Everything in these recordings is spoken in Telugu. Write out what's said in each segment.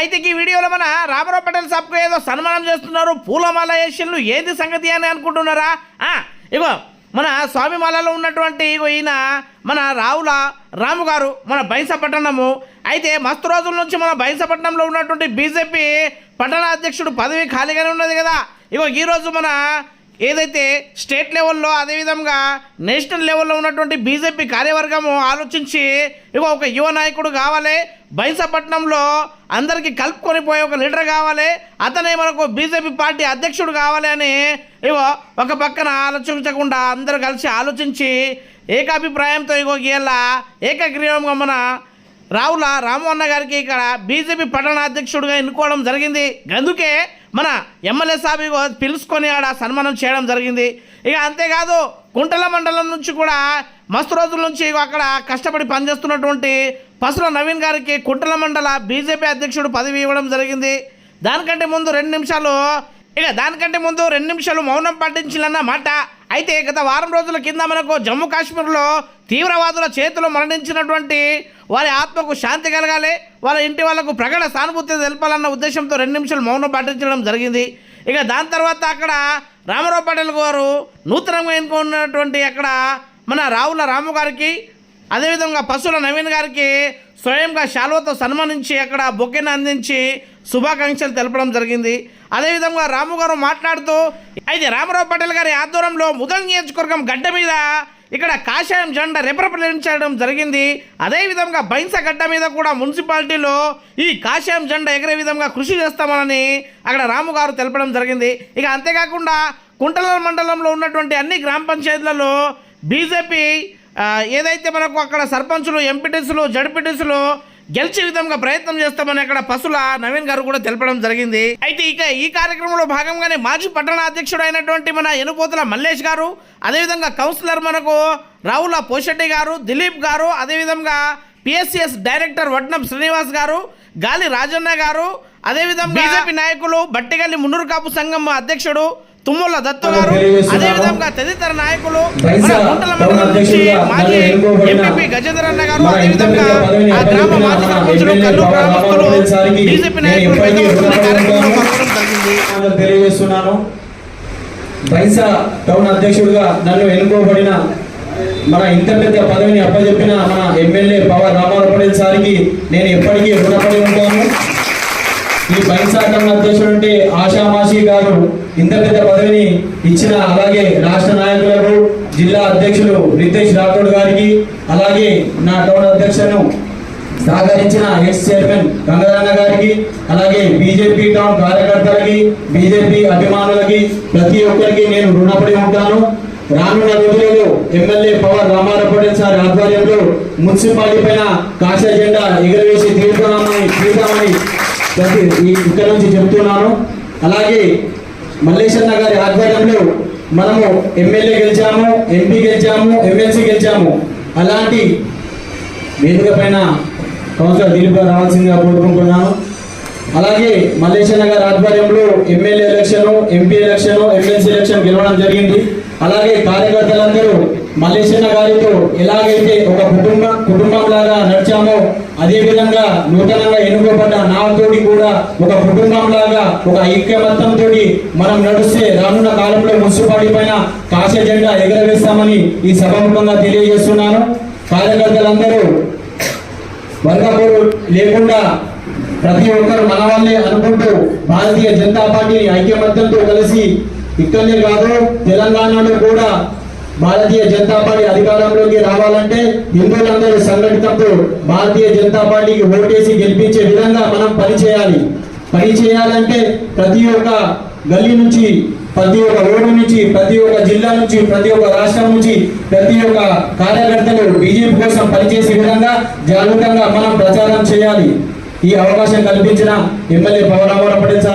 అయితే ఈ వీడియోలో మన రామారావు పటేల్ సాబ్కు ఏదో సన్మానం చేస్తున్నారు. పూలమాల ఏషియన్లు ఏది సంగతి అని అనుకుంటున్నారా? ఇగో మన స్వామిమాలలో ఉన్నటువంటి ఈయన మన రావుల రాము గారు మన బైసపట్టణము అయితే మస్తు రోజుల నుంచి మన బైసపట్నంలో ఉన్నటువంటి బీజేపీ పట్టణ అధ్యక్షుడు పదవి ఖాళీగానే ఉన్నది కదా. ఇగో ఈరోజు మన ఏదైతే స్టేట్ లెవెల్లో అదేవిధంగా నేషనల్ లెవెల్లో ఉన్నటువంటి బీజేపీ కార్యవర్గము ఆలోచించి ఇగో ఒక యువ నాయకుడు కావాలి బైసపట్నంలో అందరికీ కలుపుకొని పోయే ఒక లీడర్ కావాలి అతనే మనకు బీజేపీ పార్టీ అధ్యక్షుడు కావాలి అని ఇగో ఒక పక్కన ఆలోచించకుండా అందరూ కలిసి ఆలోచించి ఏకాభిప్రాయంతో ఇగో గీయాల ఏకగ్రీవంగా మన రావుల రాము గారికి ఇక్కడ బీజేపీ పట్టణ అధ్యక్షుడిగా ఎన్నుకోవడం జరిగింది. అందుకే మన ఎమ్మెల్యే సాబి పిలుచుకొని ఆడ సన్మానం చేయడం జరిగింది. ఇక అంతేకాదు కుంటల మండలం నుంచి కూడా మస్తు రోజుల నుంచి అక్కడ కష్టపడి పనిచేస్తున్నటువంటి పసుల నవీన్ గారికి కుంటల మండల బీజేపీ అధ్యక్షుడు పదవి ఇవ్వడం జరిగింది. దానికంటే ముందు రెండు నిమిషాలు ఇక దానికంటే ముందు రెండు నిమిషాలు మౌనం పాటించాలన్న మాట. అయితే గత వారం రోజుల కింద మనకు జమ్మూ కాశ్మీర్లో తీవ్రవాదుల చేతిలో మరణించినటువంటి వారి ఆత్మకు శాంతి కలగాలి వాళ్ళ ఇంటి వాళ్ళకు ప్రగణ సానుభూతి తెలపాలన్న ఉద్దేశంతో రెండు నిమిషాలు మౌనం పాటించడం జరిగింది. ఇక దాని తర్వాత అక్కడ రామారావు పటేల్ గారు నూతనంగా ఎన్నుకున్నటువంటి అక్కడ మన రావుల రాము గారికి అదేవిధంగా పశువుల నవీన్ గారికి స్వయంగా శాలువతో సన్మానించి అక్కడ బొక్కెను అందించి శుభాకాంక్షలు తెలపడం జరిగింది. అదేవిధంగా రాము గారు మాట్లాడుతూ అయితే రామారావు పటేల్ గారి ఆధ్వర్యంలో ముదల్ నియోజకవర్గం గడ్డ మీద ఇక్కడ కాషాయం జెండా రిప్రజెంట్ జరిగింది. అదేవిధంగా బైన్స గడ్డ మీద కూడా మున్సిపాలిటీలో ఈ కాషాయం జెండా ఎగరే విధంగా కృషి చేస్తామని అక్కడ రాము గారు తెలపడం జరిగింది. ఇక అంతేకాకుండా కుంటల మండలంలో ఉన్నటువంటి అన్ని గ్రామ పంచాయతీలలో బీజేపీ ఏదైతే మనకు అక్కడ సర్పంచులు ఎంపీటీసులు జడ్పీటీసులు గెలిచే విధంగా ప్రయత్నం చేస్తామని అక్కడ పసుల నవీన్ గారు కూడా తెలపడం జరిగింది. అయితే ఇక ఈ కార్యక్రమంలో భాగంగానే మాజీ పట్టణ అధ్యక్షుడు అయినటువంటి మన ఎనుపోతుల మల్లేష్ గారు అదేవిధంగా కౌన్సిలర్ మనకు రావుల పోషెట్టి గారు దిలీప్ గారు అదేవిధంగా పిఎస్సిఎస్ డైరెక్టర్ వడ్నం శ్రీనివాస్ గారు గాలి రాజన్న గారు అదేవిధంగా బీజేపీ నాయకులు బట్టిగల్లి మున్నూరు కాపు సంఘం అధ్యక్షుడు తుమ్మల దత్తు గారు అదేవిధంగా తదితర నాయకులు గుంటల మండలం నుంచి మాజీ ఎంపీ గారు అదేవిధంగా ఆ గ్రామ మాజీ సర్పంచులు కల్లు గ్రామస్తులు బీజేపీ నాయకులు పెద్ద కార్యక్రమంలో పాల్గొనడం జరిగింది. నేను తెలియజేస్తున్నాను. బైసా టౌన్ అధ్యక్షుడిగా నన్ను ఎన్నుకోబడిన మన ఇంత పెద్ద పదవిని అప్పచెప్పిన మన ఎమ్మెల్యే పవర్ రామారావు పటేల్ సార్కి నేను ఎప్పటికీ రుణపడి ఉంటాను. ఈ బైసా టౌన్ అధ్యక్షుడు అంటే ఆషామాషి గారు ఇంత పెద్ద పదవిని ఇచ్చిన అలాగే రాష్ట్ర నాయకులకు జిల్లా అధ్యక్షులు రితేష్ రాథోడ్ గారికి అలాగే నా టౌన్ అధ్యక్షులను సహకరించిన ఎక్స్ చైర్మన్ గంగారన్న గారికి అలాగే బీజేపీ టౌన్ కార్యకర్తలకి బీజేపీ అభిమానులకి ప్రతి ఒక్కరికి నేను రుణపడి ఉంటాను. రానున్న రోజులలో ఎమ్మెల్యే పవర్ రామారెడ్డి పటేల్ సార్ ఆధ్వర్యంలో మున్సిపాలిటీ పైన కాష జెండా ఎగురవేసి తీర్థమని తీరుతామని ప్రతి ఈ- ఇక్కడ నుంచి చెప్తున్నాను. అలాగే మల్లేశన్న గారి ఆధ్వర్యంలో మనము ఎమ్మెల్యే గెలిచాము ఎంపీ గెలిచాము ఎమ్మెల్సీ గెలిచాము. అలాంటి వేదిక పైన కౌన్సిలర్ దిలీప్ గారు రావాల్సిందిగా కోరుకుంటున్నాను. అలాగే మల్లేశన్న గారి ఆధ్వర్యంలో MLA election MP election MLC election గెలవడం జరిగింది. అలాగే కార్యకర్తలందరూ మల్లేశన్న గారితో ఎలాగైతే ఒక కుటుంబం కుటుంబం లాగా నడిచామో అదే విధంగా నూతనంగా ఎన్నుకోబడ్డ నాతోటి కూడా ఒక కుటుంబం లాగా ఒక ఐక్యమత్తంతో మనం నడిస్తే రానున్న కాలంలో మున్సిపాలిటీ పైన కాశీ జెండా ఎగరవేస్తామని ఈ సభాముఖంగా తెలియజేస్తున్నాను. కార్యకర్తలందరూ వర్గపోరు లేకుండా ప్రతి ఒక్కరు మన వాళ్ళే అనుకుంటూ భారతీయ జనతా పార్టీని ఐక్యమత్యంతో కలిసి ఇక్కడనే కాదు తెలంగాణలో కూడా భారతీయ జనతా పార్టీ అధికారంలోకి రావాలంటే హిందువులందరూ సంఘటితంతో భారతీయ జనతా పార్టీకి ఓటేసి గెలిపించే విధంగా మనం పనిచేయాలి. పని చేయాలంటే ప్రతి ఒక్క గల్లీ నుంచి ప్రతి ఒక్క ఓటు నుంచి ప్రతి ఒక్క జిల్లా నుంచి ప్రతి ఒక్క రాష్ట్రం నుంచి ప్రతి ఒక్క కార్యకర్తలు బీజేపీ కోసం పనిచేసే విధంగా జాగ్రత్తంగా మనం ప్రచారం చేయాలి. ఈ అవకాశం కల్పించిన ఎమ్మెల్యే పవన్ రామారావు పటేల్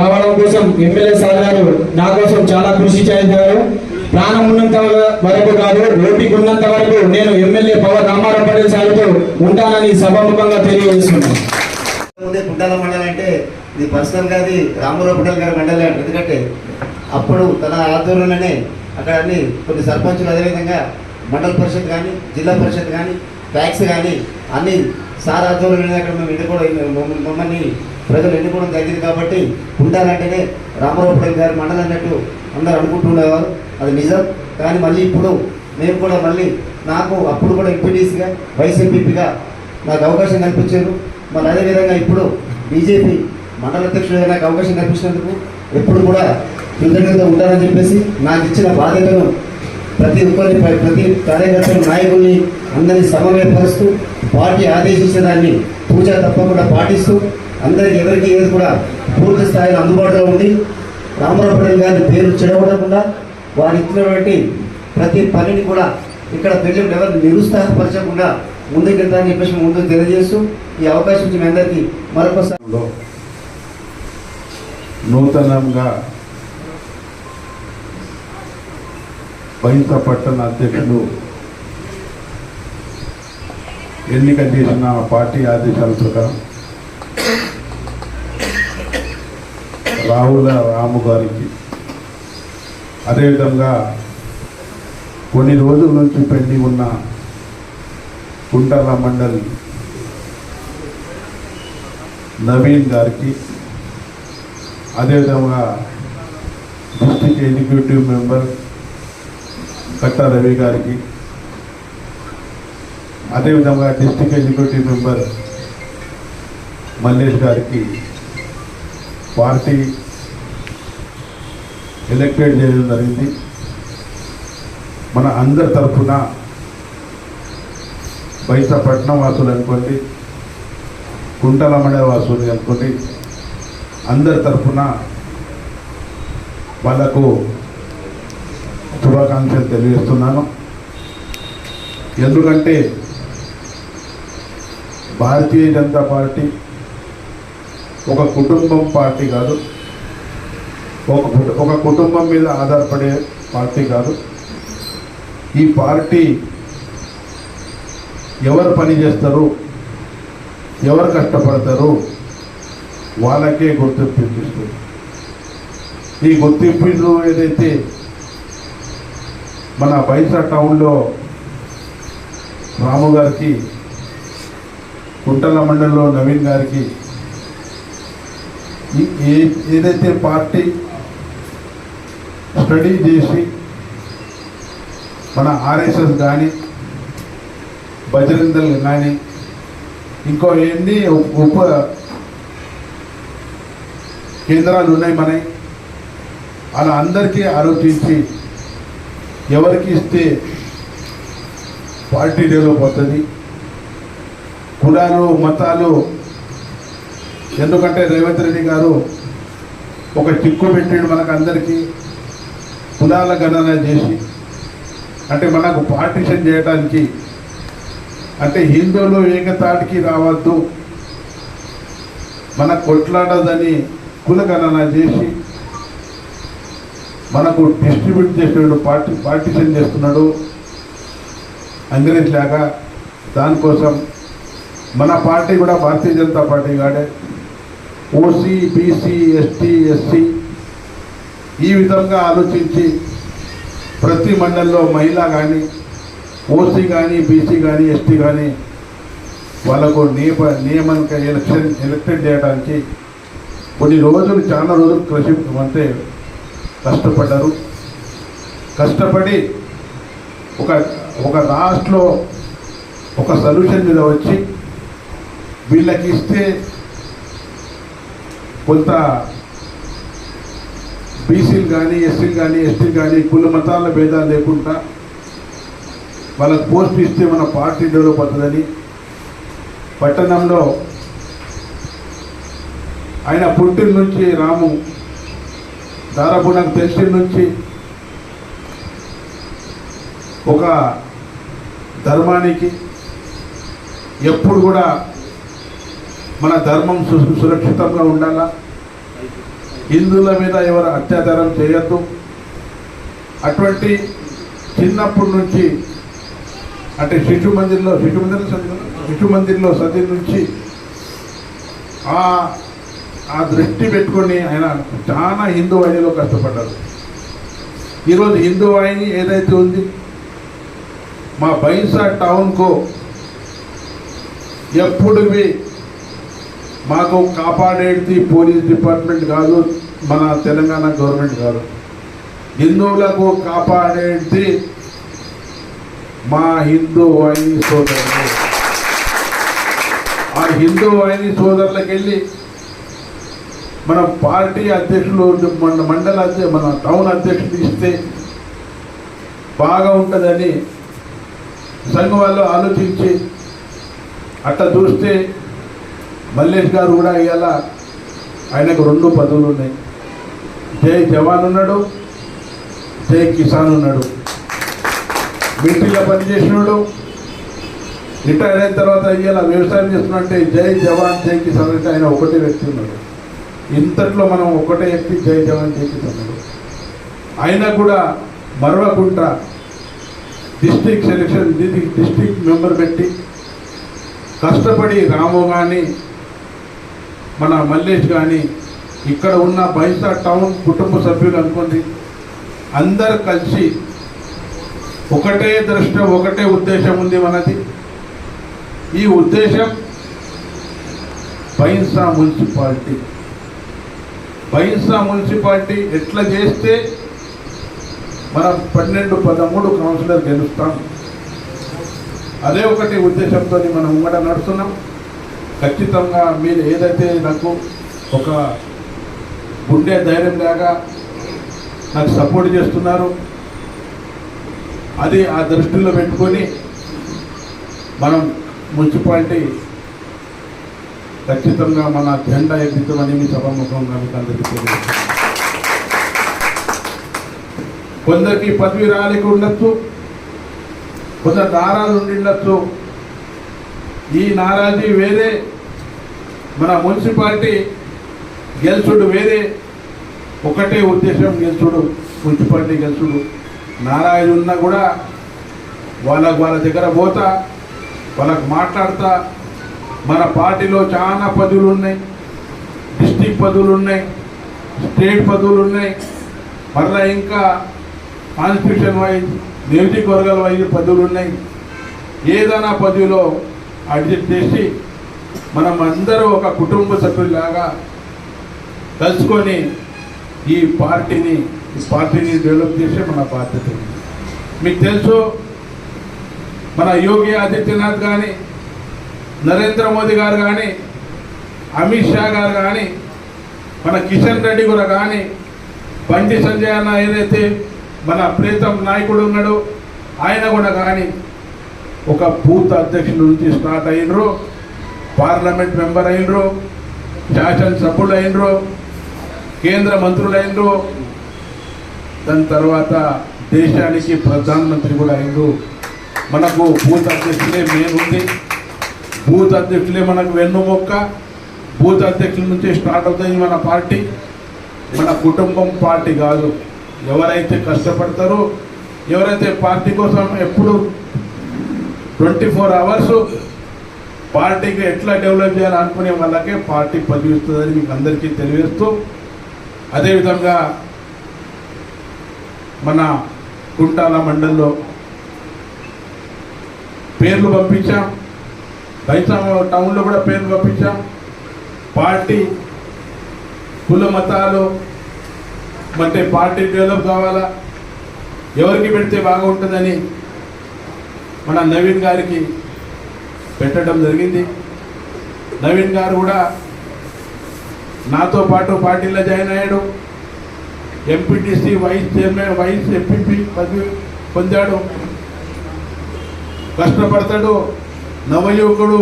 రావడం కోసం ఎమ్మెల్యే సార్ గారు నా కోసం చాలా కృషి చేశారు. ప్రాణం ఉన్నంత వరకు కాదు రోడ్డుకి ఉన్నంత వరకు నేను ఎమ్మెల్యే పవన్ రామారావు పటేల్ సార్తో ఉంటానని సభాముఖంగా తెలియజేస్తున్నాను. ముందే కుంటాల మండలం అంటే ఇది పర్సనల్గా అది రామారావు పటేల్ గారి మండలే అంట. ఎందుకంటే అప్పుడు తన ఆధ్వర్యంలోనే అక్కడ అన్ని కొన్ని సర్పంచులు అదేవిధంగా మండల పరిషత్ కానీ జిల్లా పరిషత్ కానీ ట్యాక్స్ కానీ అన్ని సార్ ఆధ్వర్యంలో అక్కడ మేము ఎన్నుకోవడం మమ్మల్ని- మమ్మల్ని ప్రజలు ఎన్నుకోవడం జరిగింది కాబట్టి ఉండాలంటేనే రామారావు గారు గారి మండలి అన్నట్టు అందరూ అనుకుంటుండేవారు అది నిజం. కానీ మళ్ళీ ఇప్పుడు మేము కూడా మళ్ళీ నాకు అప్పుడు కూడా ఎంపీటీసీగా వైస్ ఎంపీపీగా నాకు అవకాశం కల్పించారు. మరి అదేవిధంగా ఇప్పుడు బీజేపీ మండల అధ్యక్షుడు నాకు అవకాశం కల్పించినందుకు ఎప్పుడు కూడా కృతజ్ఞత ఉంటానని చెప్పేసి నాకు ఇచ్చిన బాధ్యతను ప్రతి ఒక్కరిని ప్రతి కార్యకర్తలు నాయకుల్ని అందరినీ సమన్వయపరుస్తూ పార్టీ ఆదేశించిన దాన్ని పూజ తప్పకుండా పాటిస్తూ అందరికి ఎవరికి ఏది కూడా పూర్తి స్థాయిలో అందుబాటులో ఉండి రామారావు గారి పేరు చెడగొట్టకుండా వారు ఇచ్చినటువంటి ప్రతి పనిని కూడా ఇక్కడ ప్రజలు ఎవరు నిరుత్సాహపరచకుండా ముందుకెళ్తారని చెప్పేసి ముందుకు తెలియజేస్తూ ఈ అవకాశం మీ అందరికీ మరొకసారి నూతనంగా బహిత పట్టణ అధ్యక్షులు ఎన్నిక చేసిన పార్టీ ఆదేశాల ప్రకారం రాహుల రాము గారికి అదేవిధంగా కొన్ని రోజుల నుంచి పెండింగ్ ఉన్న కుంటల మండలి నవీన్ గారికి అదేవిధంగా డిస్టిక్ ఎగ్జిక్యూటివ్ మెంబర్ కట్ట రవి గారికి. అదేవిధంగా డిస్టిక్ ఎగ్జిక్యూటివ్ మెంబర్ మల్లేష్ గారికి పార్టీ ఎలక్టెడ్ చేయడం జరిగింది. మన అందరి తరఫున బయట పట్టణ వాసులు అనుకోండి కుంటల వాసులు అనుకోండి అందరి తరఫున వాళ్ళకు శుభాకాంక్షలు తెలియజేస్తున్నాను. ఎందుకంటే భారతీయ జనతా పార్టీ ఒక కుటుంబం పార్టీ కాదు. ఒక ఒక కుటుంబం మీద ఆధారపడే పార్టీ కాదు. ఈ పార్టీ ఎవరు పని చేస్తారు ఎవరు కష్టపడతారు వాళ్ళకే గుర్తింపు ఇస్తుంది ఈ గుర్తింపు ఏదైతే మన బైసా టౌన్లో రాము గారికి కుంటల మండలంలో నవీన్ గారికి ఏ- ఏదైతే పార్టీ స్టడీ చేసి మన ఆర్ఎస్ఎస్ కానీ బజరంగల్ కానీ ఇంకో ఎన్ని ఉప కేంద్రాలు ఉన్నాయి మనవి అలా అందరికీ ఆలోచించి ఎవరికి ఇస్తే పార్టీ డెవలప్ అవుతుంది. కులాలు మతాలు ఎందుకంటే రేవంత్ రెడ్డి గారు ఒక చిక్కు పెట్టిండు మనకు అందరికీ కులాల గణన చేసి అంటే మనకు పార్టీషన్ చేయడానికి అంటే హిందువులు ఏకతాటికి రావద్దు. మన కొట్లాడదని కుల గణన చేసి మనకు డిస్ట్రిబ్యూట్ చేస్తున్నాడు పార్టీ పార్టీషన్ చేస్తున్నాడు. అంగ్రేజ్ లాగా దానికోసం మన పార్టీ కూడా భారతీయ జనతా పార్టీ కాడే ఓసీ బీసీ ఎస్టీ ఎస్సీ ఈ విధంగా ఆలోచించి ప్రతి మండలంలో మహిళ కానీ ఓసీ కానీ బీసీ కానీ ఎస్టీ కానీ వాళ్ళకు నియమ నియమానికి ఎలక్షన్ ఎలక్టెడ్ చేయడానికి కొన్ని రోజులు చాలా రోజులు కృషి అంటే కష్టపడ్డారు. కష్టపడి ఒక ఒక లాస్ట్లో ఒక సొల్యూషన్ మీద వచ్చి వీళ్ళకి ఇస్తే కొంత బీసీలు కానీ ఎస్సీలు కానీ ఎస్టీలు కానీ కుల మతాల భేదాలు లేకుండా వాళ్ళకి పోస్ట్ ఇస్తే మన పార్టీ డెవలప్ అవుతుందని పట్టణంలో ఆయన పుట్టిన నుంచి రాము దాదాపు నాకు తెలిసిన నుంచి ఒక ధర్మానికి ఎప్పుడు కూడా మన ధర్మం సు- సురక్షితంగా ఉండాలా హిందువుల మీద ఎవరు అత్యాచారం చేయొద్దు అటువంటి చిన్నప్పటి నుంచి అంటే శిశు మందిర్లో శిశు మందిర్లో చదివాను. శిశు మందిర్లో చదివి నుంచి ఆ ఆ దృష్టి పెట్టుకొని ఆయన చాలా హిందూ వాహినిలో కష్టపడ్డారు ఈరోజు హిందూ వాహిని ఏదైతే ఉంది మా బైసా టౌన్కు ఎప్పుడువి మాకు కాపాడేది పోలీస్ డిపార్ట్మెంట్ కాదు మన తెలంగాణ గవర్నమెంట్ కాదు. హిందువులకు కాపాడేది మా హిందూ వాహిని సోదరులు. ఆ హిందూ వాహిని సోదరులకు వెళ్ళి మన పార్టీ అధ్యక్షులు మన మండల మన టౌన్ అధ్యక్షుడు ఇస్తే బాగా ఉంటుందని సంఘం వాళ్ళు ఆలోచించి అట్లా చూస్తే మల్లేష్ గారు కూడా ఇవాళ ఆయనకు రెండు పదవులు ఉన్నాయి. జై జవాన్ ఉన్నాడు జై కిసాన్ ఉన్నాడు. మిలిటరీలో పనిచేసినాడు రిటైర్ అయిన తర్వాత ఇవాళ వ్యవసాయం చేస్తున్నట్టే జై జవాన్ జై కిసాన్ అంటే ఆయన ఒకటే వ్యక్తి ఉన్నాడు. ఇంతట్లో మనం ఒకటే వ్యక్తి జై జవాన్ జై అయినా కూడా మరవకుండా డిస్ట్రిక్ట్ సెలక్షన్ డిస్ట్రిక్ట్ మెంబర్ పెట్టి కష్టపడి రాము కానీ మన మల్లేష్ కానీ ఇక్కడ ఉన్న బైసా టౌన్ కుటుంబ సభ్యులు అనుకోండి అందరు కలిసి ఒకటే దృష్టి ఒకటే ఉద్దేశం ఉంది మనది. ఈ ఉద్దేశం బైన్సా మున్సిపాలిటీ. బైన్సా మున్సిపాలిటీ ఎట్లా చేస్తే మనం పన్నెండు పదమూడు కౌన్సిలర్ గెలుస్తాం? అదే ఒకటి ఉద్దేశంతో మనం ఉమ్మడ నడుస్తున్నాం. ఖచ్చితంగా మీరు ఏదైతే నాకు ఒక గుండె ధైర్యం లాగా నాకు సపోర్ట్ చేస్తున్నారు అది ఆ దృష్టిలో పెట్టుకొని మనం మున్సిపాలిటీ ఖచ్చితంగా మన జెండా ఎగ్గిస్తామని మీ సభాముఖంగా మీకు అందరికీ కొందరికి పదవి రాలికి ఉండొచ్చు కొందరు దారాలు ఉండిండొచ్చు ఈ నారాజీ వేరే మన మున్సిపాలిటీ గెలుచుడు వేరే. ఒకటే ఉద్దేశం గెలుచుడు మున్సిపాలిటీ గెలుచుడు. నారాయణ ఉన్నా కూడా వాళ్ళకు వాళ్ళ దగ్గర పోతా వాళ్ళకు మాట్లాడతా మన పార్టీలో చాలా పదవులు ఉన్నాయి డిస్టిక్ పదవులు ఉన్నాయి స్టేట్ పదవులు ఉన్నాయి మరలా ఇంకా కాన్స్టిట్యూషన్ వైజ్ నియోజకవర్గాల వైజ్ పదవులు ఉన్నాయి ఏదైనా పదవిలో అడ్జస్ట్ చేసి మనం అందరూ ఒక కుటుంబ సభ్యులాగా కలుసుకొని ఈ పార్టీని ఈ పార్టీని డెవలప్ చేసే మన బాధ్యత మీకు తెలుసు మన యోగి ఆదిత్యనాథ్ కానీ నరేంద్ర మోదీ గారు కానీ అమిత్ షా గారు కానీ మన కిషన్ రెడ్డి కూడా కానీ బండి సంజయ్ అన్న ఏదైతే మన ప్రీతం నాయకుడు ఉన్నాడో ఆయన కూడా కానీ ఒక బూత్ అధ్యక్షుల నుంచి స్టార్ట్ అయినరు పార్లమెంట్ మెంబర్ అయినరు శాసనసభ్యులు అయినరు కేంద్ర మంత్రులు అయినరు దాని తర్వాత దేశానికి ప్రధానమంత్రి కూడా అయినరు మనకు బూత్ అధ్యక్షులే మెయిన్ ఉంది. బూత్ అధ్యక్షులే మనకు వెన్నుమొక్క బూత్ అధ్యక్షుల నుంచి స్టార్ట్ అవుతుంది మన పార్టీ. మన కుటుంబం పార్టీ కాదు. ఎవరైతే కష్టపడతారో ఎవరైతే పార్టీ కోసం ఎప్పుడు ట్వంటీ ఫోర్ అవర్స్ పార్టీకి ఎట్లా డెవలప్ చేయాలని అనుకునే వాళ్ళకే పార్టీ పదివిస్తుందని మీకు అందరికీ తెలియజేస్తూ అదేవిధంగా మన కుంటాల మండల్లో పేర్లు పంపించాం. బైసా టౌన్లో కూడా పేర్లు పంపించాం. పార్టీ కుల మతాలు అంటే పార్టీ డెవలప్ కావాలా? ఎవరికి పెడితే బాగుంటుందని మన నవీన్ గారికి పెట్టడం జరిగింది. నవీన్ గారు కూడా నాతో పాటు పార్టీలో జాయిన్ అయ్యాడు. MPTC vice chairman vice MPP పదవి పొందాడు. కష్టపడతాడు. నవయువకుడు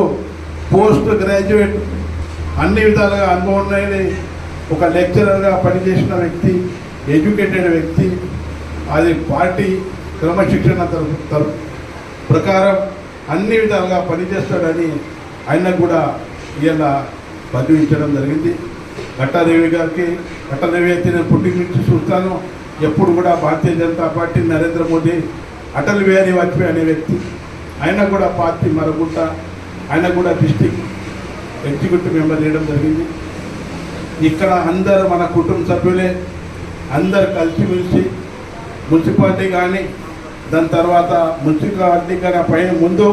పోస్ట్ గ్రాడ్యుయేట్. అన్ని విధాలుగా అనుభవం ఉన్నాయని ఒక లెక్చరర్గా పనిచేసిన వ్యక్తి ఎడ్యుకేటెడ్ వ్యక్తి అది పార్టీ క్రమశిక్షణ తరపు ప్రకారం అన్ని విధాలుగా పనిచేస్తాడని ఆయన కూడా ఇలా పదవి ఇచ్చడం జరిగింది. ఘట్టాదేవి గారికి కట్టాదేవి అయితే నేను పుట్టి నుంచి చూస్తాను. ఎప్పుడు కూడా భారతీయ జనతా పార్టీ నరేంద్ర మోదీ అటల్ బిహారీ వాజ్పేయి అనే వ్యక్తి. ఆయన కూడా పార్టీ మరగుట్ట ఆయన కూడా డిస్టిక్ ఎగ్జిక్యూటివ్ మెంబర్ చేయడం జరిగింది. ఇక్కడ అందరు మన కుటుంబ సభ్యులే అందరు కలిసిమెలిసి మున్సిపాలిటీ కానీ దాని తర్వాత మున్సిపాలిటీ కానీ పైన ముందు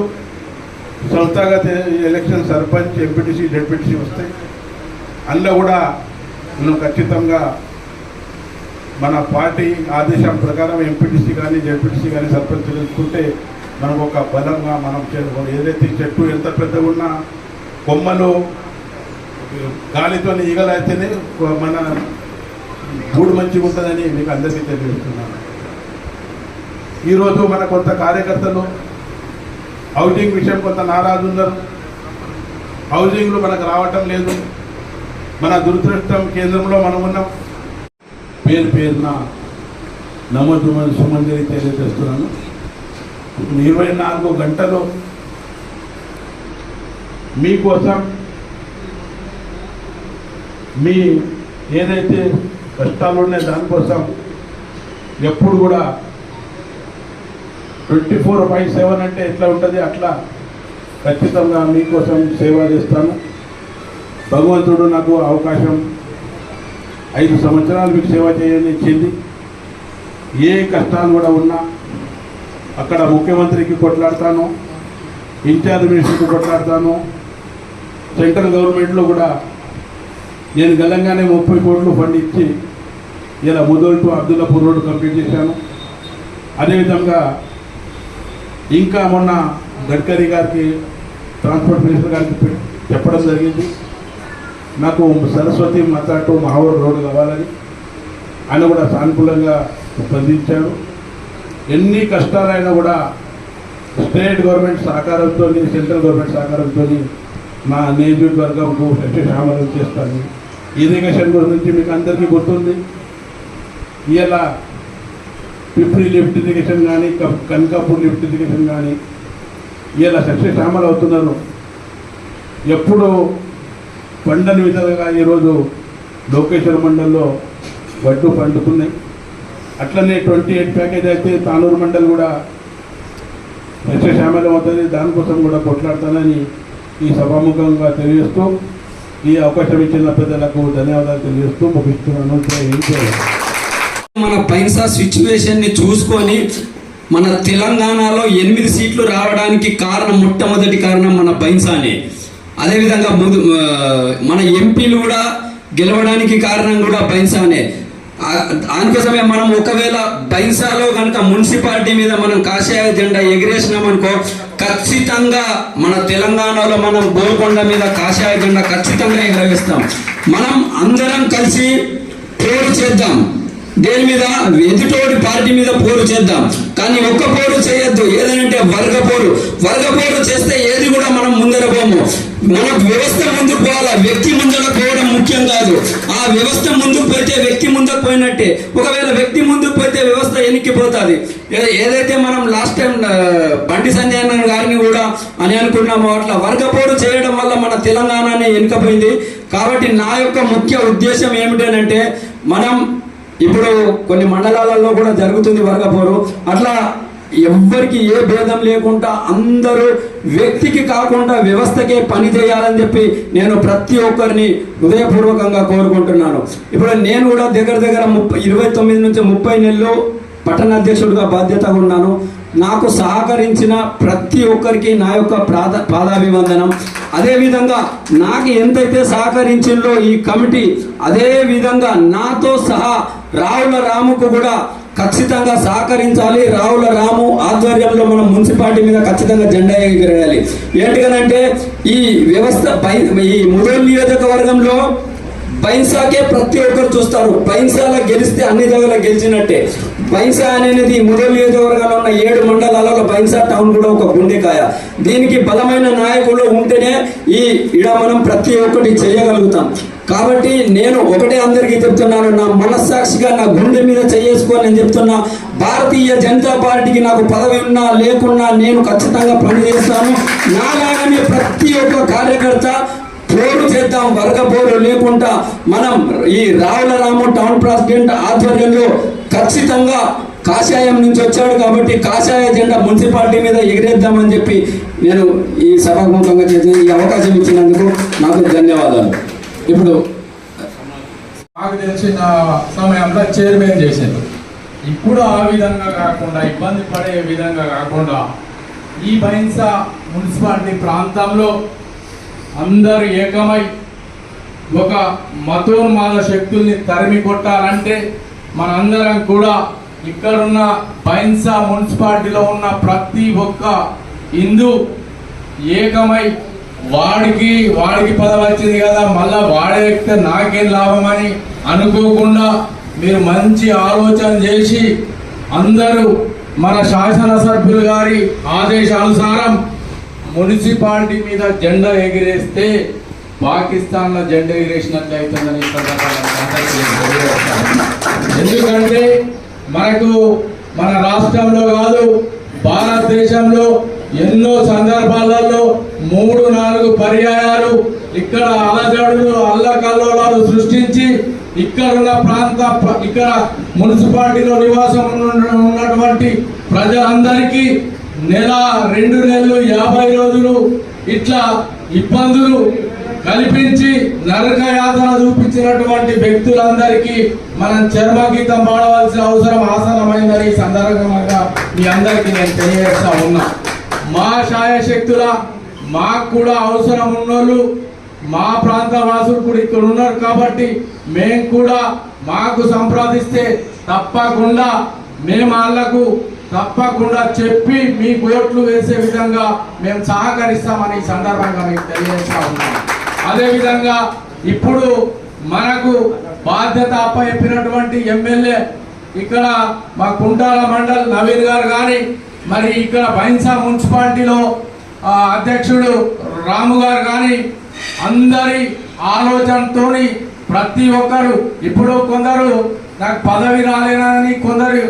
సంస్థాగత ఎలక్షన్ సర్పంచ్ ఎంపీటీసీ డెప్యూటీసీ వస్తాయి అందులో కూడా మనం ఖచ్చితంగా మన పార్టీ ఆదేశం ప్రకారం ఎంపీటీసీ కానీ జెడ్పీటీసీ కానీ సర్పంచ్ తెలుసుకుంటే మనకు ఒక బలంగా మనం చే- ఏదైతే చెట్టు ఎంత పెద్దగా ఉన్నా కొమ్మలు గాలితో ఈగలైతేనే మన గూడు మంచిగా ఉంటుందని మీకు అందరికీ తెలియజేస్తున్నాను. ఈరోజు మన కొంత కార్యకర్తలు హౌసింగ్ విషయం కొంత నారాజు ఉన్నారు. హౌసింగ్లు మనకు రావటం లేదు. మన దురదృష్టం కేంద్రంలో మనం ఉన్నాం. పేరు పేరున నమోదు సుమంజరి తెలియజేస్తున్నాను. ఇరవై నాలుగు గంటలు మీకోసం మీ ఏదైతే కష్టాలు ఉన్నాయో దానికోసం ఎప్పుడు కూడా ట్వంటీ ఫోర్ బై సెవెన్ అంటే ఎట్లా ఉంటుంది అట్లా ఖచ్చితంగా మీకోసం సేవ చేస్తాను. భగవంతుడు నాకు అవకాశం ఐదు సంవత్సరాలు మీకు సేవ చేయని ఇచ్చింది ఏ కష్టాలు కూడా ఉన్నా అక్కడ ముఖ్యమంత్రికి కొట్లాడతాను ఇన్ఛార్జ్ మినిస్టర్కి కొట్లాడతాను. సెంట్రల్ గవర్నమెంట్లో కూడా నేను గలంగానే ముప్పై కోట్లు ఫండ్ ఇచ్చి ఇలా Mudhol to Abdullahpur road complete చేశాను. అదేవిధంగా ఇంకా మొన్న గడ్కరీ గారికి ట్రాన్స్పోర్ట్ మినిస్టర్ గారికి చెప్పడం జరిగింది. నాకు సరస్వతి మతాటు మహావూర్ రోడ్డు కావాలని ఆయన కూడా సానుకూలంగా స్పందించాడు. ఎన్ని కష్టాలైనా కూడా స్టేట్ గవర్నమెంట్ సహకారంతో సెంట్రల్ గవర్నమెంట్ సహకారంతో మా నియోజకవర్గంకు సస్యశ్యామలం చేస్తాను ఇరిగేషన్ గురించి మీకు అందరికీ గుర్తుంది. ఇలా పిప్రి లిఫ్ట్ ఇరిగేషన్ కానీ కప్- కనకాపూర్ లిఫ్ట్ ఇరిగేషన్ కానీ ఇలా సస్యశ్యామలు అవుతున్నారు. ఎప్పుడు పండని విధంగా ఈరోజు లోకేశ్వర మండల్లో వడ్డు పండుతున్నాయి. అట్లనే ట్వంటీ ఎయిట్ ప్యాకేజ్ అయితే తానూరు మండలి కూడా సస్యశ్యామలం అవుతుంది. దానికోసం కూడా కొట్లాడతానని ఈ సభాముఖంగా తెలియజేస్తూ ఈ అవకాశం ఇచ్చిన పెద్దలకు ధన్యవాదాలు తెలియజేస్తూ ముగిస్తున్నాను. మన పైసా సిచ్యువేషన్ని చూసుకొని మన తెలంగాణలో ఎనిమిది సీట్లు రావడానికి కారణం మొట్టమొదటి కారణం మన బైన్సానే అదేవిధంగా ముదు- మన ఎంపీలు కూడా గెలవడానికి కారణం కూడా బైన్సానే ఆ- మనం ఒకవేళ బైన్సాలో కనుక మున్సిపాలిటీ మీద మనం కాషాయ జెండా ఎగిరేసినామనుకో ఖచ్చితంగా మన తెలంగాణలో మనం గోల్కొండ మీద కాషాయ జెండా ఖచ్చితంగా ఎగరవేస్తాం. మనం అందరం కలిసి పోరు చేద్దాం. దేని మీద? ఎదుటోడి పార్టీ మీద పోరు చేద్దాం. కానీ ఒక్క పోరు చేయొద్దు. ఏదంటే వర్గ పోరు. వర్గ పోరు చేస్తే ఏది కూడా మనం ముందర పోము. మన వ్యవస్థ ముందుకు పోవాలా? వ్యక్తి ముందర పోవడం ముఖ్యం కాదు. ఆ వ్యవస్థ ముందుకు పోతే వ్యక్తి ముందుకు పోయినట్టే. ఒకవేళ వ్యక్తి ముందుకు పోతే వ్యవస్థ ఎనిక్కిపోతుంది ఏదైతే మనం లాస్ట్ టైం బండి సంజయ్ అన్న గారిని కూడా అని అనుకున్నామో అట్లా వర్గ పోరు చేయడం వల్ల మన తెలంగాణనే వెనుకపోయింది కాబట్టి నా యొక్క ముఖ్య ఉద్దేశం ఏమిటంటే మనం ఇప్పుడు కొన్ని మండలాలలో కూడా జరుగుతుంది వర్గపోరు అట్లా ఎవ్వరికి ఏ భేదం లేకుండా అందరూ వ్యక్తికి కాకుండా వ్యవస్థకే పని చేయాలని చెప్పి నేను ప్రతి ఒక్కరిని హృదయపూర్వకంగా కోరుకుంటున్నాను. ఇప్పుడు నేను కూడా దగ్గర దగ్గర ముప్పై ఇరవై తొమ్మిది నుంచి ముప్పై నెలలు పట్టణ అధ్యక్షుడిగా బాధ్యతగా ఉన్నాను. నాకు సహకరించిన ప్రతి ఒక్కరికి నా యొక్క ప్రాధ పాదాభివందనం. అదేవిధంగా నాకు ఎంతైతే సహకరించిందో ఈ కమిటీ అదే విధంగా నాతో సహా రావుల రాముకు కూడా ఖచ్చితంగా సహకరించాలి. రావుల రాము ఆధ్వర్యంలో మనం మున్సిపాలిటీ మీద ఖచ్చితంగా జెండా ఎగరేయాలి. ఏంటికనంటే ఈ వ్యవస్థ పై ఈ ముదల్ నియోజకవర్గంలో బైన్సాకే ప్రతి ఒక్కరు చూస్తారు. బైన్సాలో గెలిస్తే అన్ని దగ్గర గెలిచినట్టే. బైన్సా అనేది ముదల్ నియోజకవర్గంలో ఉన్న ఏడు మండలాలలో బైన్సా టౌన్ కూడా ఒక గుండెకాయ. దీనికి బలమైన నాయకులు ఉంటేనే ఈ ఇడ మనం ప్రతి ఒక్కటి చేయగలుగుతాం. కాబట్టి నేను ఒకటే అందరికీ చెప్తున్నాను నా మనస్సాక్షిగా నా గుండె మీద చేసుకొని నేను చెప్తున్నా. భారతీయ జనతా పార్టీకి నాకు పదవి ఉన్నా లేకున్నా నేను ఖచ్చితంగా పనిచేస్తాను. నాలాగానే ప్రతి ఒక్క కార్యకర్త పోరు చేద్దాం వర్గ పోరు లేకుండా మనం ఈ రావుల రాము టౌన్ ప్రెసిడెంట్ ఆధ్వర్యంలో ఖచ్చితంగా కాషాయం నుంచి వచ్చాడు కాబట్టి కాషాయ జెండా మున్సిపాలిటీ మీద ఎగిరేద్దామని చెప్పి నేను ఈ సభాముఖంగా చేసిన ఈ అవకాశం ఇచ్చినందుకు నాకు ధన్యవాదాలు. ఇప్పుడు నాకు తెలిసిన సమయంలో చైర్మన్ చేశారు ఇప్పుడు ఆ విధంగా కాకుండా ఇబ్బంది పడే విధంగా కాకుండా ఈ బైన్సా మున్సిపాలిటీ ప్రాంతంలో అందరూ ఏకమై ఒక మతోన్మాద శక్తుల్ని తరిమి కొట్టాలంటే మనందరం కూడా ఇక్కడున్న బైన్సా మున్సిపాలిటీలో ఉన్న ప్రతి ఒక్క హిందూ ఏకమై వాడికి వాడికి పదవి వచ్చింది కదా మళ్ళా వాడే ఎక్కితే నాకేం లాభమని అనుకోకుండా మీరు మంచి ఆలోచన చేసి అందరూ మన శాసనసభ్యులు గారి ఆదేశానుసారం మున్సిపాలిటీ మీద జెండా ఎగిరేస్తే పాకిస్తాన్లో జెండా ఎగిరేసినట్లు అవుతుందని ఎందుకంటే మనకు మన రాష్ట్రంలో కాదు భారతదేశంలో ఎన్నో సందర్భాలలో మూడు నాలుగు పర్యాయాలు ఇక్కడ అలజడులు అల్లకల్లోలాలు సృష్టించి ఇక్కడ ఉన్న ప్రాంత ఇక్కడ మున్సిపాలిటీలో నివాసం ఉన్నటువంటి ప్రజలందరికీ నెల రెండు నెలలు యాభై రోజులు ఇట్లా ఇబ్బందులు కల్పించి నరక యాతన చూపించినటువంటి వ్యక్తులందరికీ మనం చర్మగీతం పాడవలసిన అవసరం ఆసనమైందని ఈ సందర్భంగా మీ అందరికీ నేను తెలియజేస్తా ఉన్నా. మా శాయశక్తుల మాకు కూడా అవసరం ఉన్నోళ్ళు మా ప్రాంత వాసులు కూడా ఇక్కడ ఉన్నారు కాబట్టి మేము కూడా మాకు సంప్రదిస్తే తప్పకుండా మేము వాళ్ళకు తప్పకుండా చెప్పి మీ ఓట్లు వేసే విధంగా మేము సహకరిస్తామని ఈ సందర్భంగా మీకు తెలియజేస్తా ఉన్నాం. అదేవిధంగా ఇప్పుడు మనకు బాధ్యత అప్పచెప్పినటువంటి ఎమ్మెల్యే ఇక్కడ మా కుంటాల మండల్ నవీన్ గారు కానీ మరి ఇక్కడ బైన్సా మున్సిపాలిటీలో అధ్యక్షుడు రాము గారు కానీ అందరి ఆలోచనతోని ప్రతి ఒక్కరు ఇప్పుడు కొందరు నాకు పదవి రాలేనని కొందరు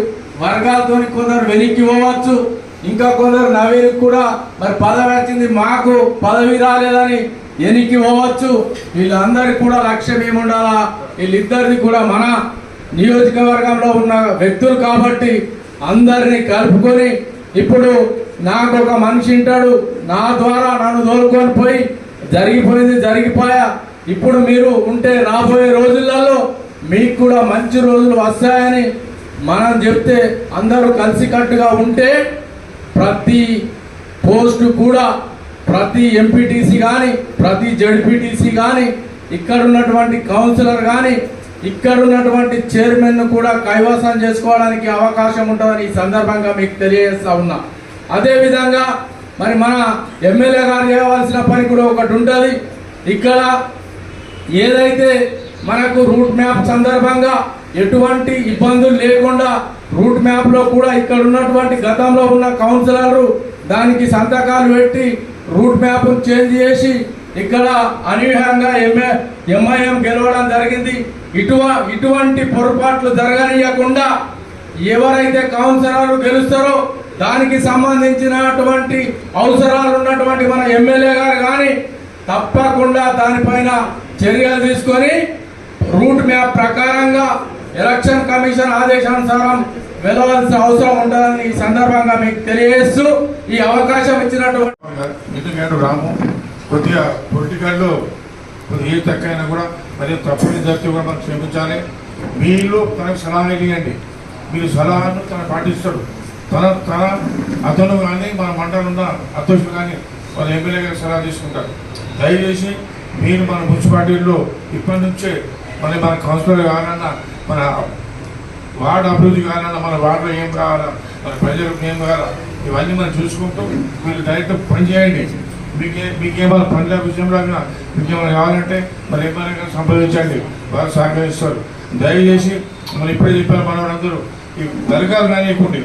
వర్గాలతో కొందరు వెనక్కి పోవచ్చు. ఇంకా కొందరు నవీన్ కూడా మరి పదవి వచ్చింది మాకు పదవి రాలేదని వెనక్కి పోవచ్చు. వీళ్ళందరికీ కూడా లక్ష్యం ఏముండాలా? వీళ్ళిద్దరిది కూడా మన నియోజకవర్గంలో ఉన్న వ్యక్తులు కాబట్టి అందరినీ కలుపుకొని ఇప్పుడు నాకు ఒక మనిషి ఉంటాడు నా ద్వారా నన్ను తోలుకొని పోయి జరిగిపోయింది జరిగిపోయా. ఇప్పుడు మీరు ఉంటే రాబోయే రోజులలో మీకు కూడా మంచి రోజులు వస్తాయని మనం చెప్తే అందరూ కలిసికట్టుగా ఉంటే ప్రతి పోస్టు కూడా ప్రతి ఎంపీటీసీ కానీ ప్రతి జడ్పీటీసీ కానీ ఇక్కడ ఉన్నటువంటి కౌన్సిలర్ కానీ ఇక్కడ ఉన్నటువంటి చైర్మన్ కూడా కైవసం చేసుకోవడానికి అవకాశం ఉంటుందని ఈ సందర్భంగా మీకు తెలియజేస్తా ఉన్నా. అదేవిధంగా మరి మన ఎమ్మెల్యే గారు చేయవలసిన పని కూడా ఒకటి ఉంటుంది. ఇక్కడ ఏదైతే మనకు రూట్ మ్యాప్ సందర్భంగా ఎటువంటి ఇబ్బందులు లేకుండా రూట్ మ్యాప్లో కూడా ఇక్కడ ఉన్నటువంటి గతంలో ఉన్న కౌన్సిలర్లు దానికి సంతకాలు పెట్టి రూట్ మ్యాప్ చేంజ్ చేసి ఇక్కడ అనూహ్యంగా ఎంఏ ఎంఐఎం గెలవడం జరిగింది. ఇటువ ఇటువంటి పొరపాట్లు జరగనీయకుండా ఎవరైతే కౌన్సిలర్లు గెలుస్తారో దానికి సంబంధించినటువంటి అవసరాలు ఉన్నటువంటి మన ఎమ్మెల్యే గారు కానీ తప్పకుండా దానిపైన చర్యలు తీసుకొని రూట్ మ్యాప్ ప్రకారంగా ఎలక్షన్ కమిషన్ ఆదేశానుసారం వెళ్ళవలసిన అవసరం ఉంటుందని ఈ సందర్భంగా మీకు తెలియజేస్తూ ఈ అవకాశం ఇచ్చినటువంటి ఎందుకంటే రాము కొద్దిగా పొలిటికల్లో ఏ తక్కువైనా కూడా మరి తప్పుని జరిగితే కూడా మనం క్షమించాలి. మీరు తనకు సలహా ఇవ్వండి. మీరు సలహాను తన పాటిస్తాడు. తన తన అతను కానీ మన మండలం ఉన్న అధ్యక్షులు కానీ మన ఎమ్మెల్యే గారు సలహా తీసుకుంటారు. దయచేసి మీరు మన మున్సిపాలిటీల్లో ఇప్పటి నుంచే మరి మన కౌన్సిలర్ కావాలన్నా మన వార్డు అభివృద్ధి కావాలన్నా మన వార్డులో ఏం కావాలా మన ప్రజలకు ఏం కావాలా ఇవన్నీ మనం చూసుకుంటూ మీరు డైరెక్ట్ పని చేయండి. మీకే మీకేమైనా పనుల విషయంలో అయినా మీకు కావాలంటే మరి ఏమైనా సంప్రదించండి. వారు సహకరిస్తారు. దయచేసి మనం ఇప్పుడే చెప్పారు మనవాళ్ళందరూ ఈ వర్గాలు కానివ్వకండి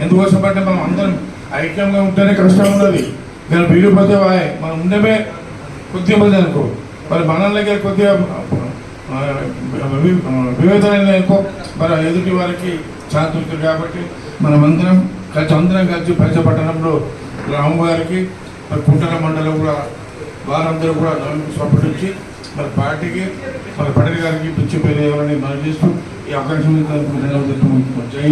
ఎందుకోసం అంటే మనం అందరం ఐక్యంగా ఉంటేనే కష్టం ఉన్నది. నేను వీడిపోతే వాయ్ మనం ఉండమే కొద్దిగా మంది అనుకో. మరి మనల్ని కొద్దిగా ఆ, ఎక్కువ మరి ఎదుటి వారికి ఛాన్స్ కాబట్టి మనమందరం కలిసి అందరం కలిసి పంచపట్టణంలో రాము గారికి మరి కుంటల మండలం కూడా వారందరూ కూడా నలుగురు సపోర్ట్ మరి పార్టీకి మరి పటేల్ గారికి పిచ్చి పేరు మనం చేస్తూ ఈ అవకాశం జై